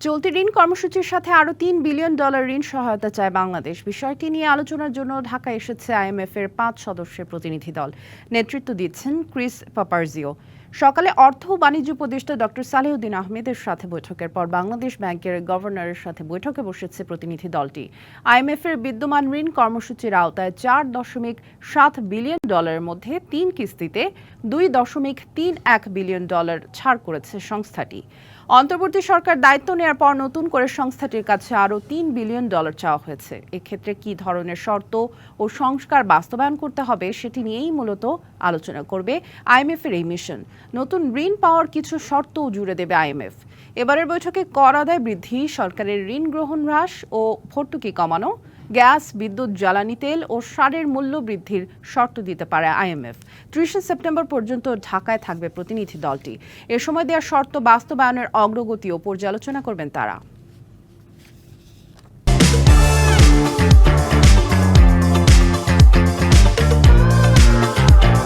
চলতি ঋণ কর্মসূচির সাথে আরও তিন বিলিয়ন ডলার ঋণ সহায়তা চায় বাংলাদেশ। বিষয়টি নিয়ে আলোচনার জন্য ঢাকা এসেছে আইএমএফ এর পাঁচ সদস্যের প্রতিনিধি দল। নেতৃত্ব দিচ্ছেন ক্রিস পাপারজিও। সকালে অর্থ ও বাণিজ্য উপদেষ্টা ডক্টর সালেউদ্দিন আহমেদের সাথে বৈঠকের পর বাংলাদেশ ব্যাংকের গভর্নরের সাথে বৈঠকে বসেছে প্রতিনিধি দলটি। আইএমএফ এর বিদ্যমান ঋণ কর্মসূচির আওতায় চার দশমিক সাত বিলিয়ন ডলারের মধ্যে তিন কিস্তিতে দুই দশমিক তিন এক বিলিয়ন ডলার ছাড় করেছে সংস্থাটি। অন্তর্বর্তী সরকার দায়িত্ব নেওয়ার পর নতুন করে সংস্থাটির কাছে আরও তিন বিলিয়ন ডলার চাওয়া হয়েছে। এক্ষেত্রে কী ধরনের শর্ত ও সংস্কার বাস্তবায়ন করতে হবে সেটি নিয়েই মূলত আলোচনা করবে আইএমএফ এর এই মিশন। নতুন ঋণ পাওয়ার কিছু শর্তও জুড়ে দেবে আইএমএফ। এবারের বৈঠকে কর আদায় বৃদ্ধি, সরকারের ঋণ গ্রহণ হ্রাস ও ভর্তুকি কমানো, গ্যাস, বিদ্যুৎ, জ্বালানি তেল ও সারের মূল্য বৃদ্ধির শর্ত দিতে পারে আইএমএফ। ত্রিশে সেপ্টেম্বর পর্যন্ত ঢাকায় থাকবে প্রতিনিধি দলটি। এ সময় দেওয়া শর্ত বাস্তবায়নের অগ্রগতি ও পর্যালোচনা করবেন তারা।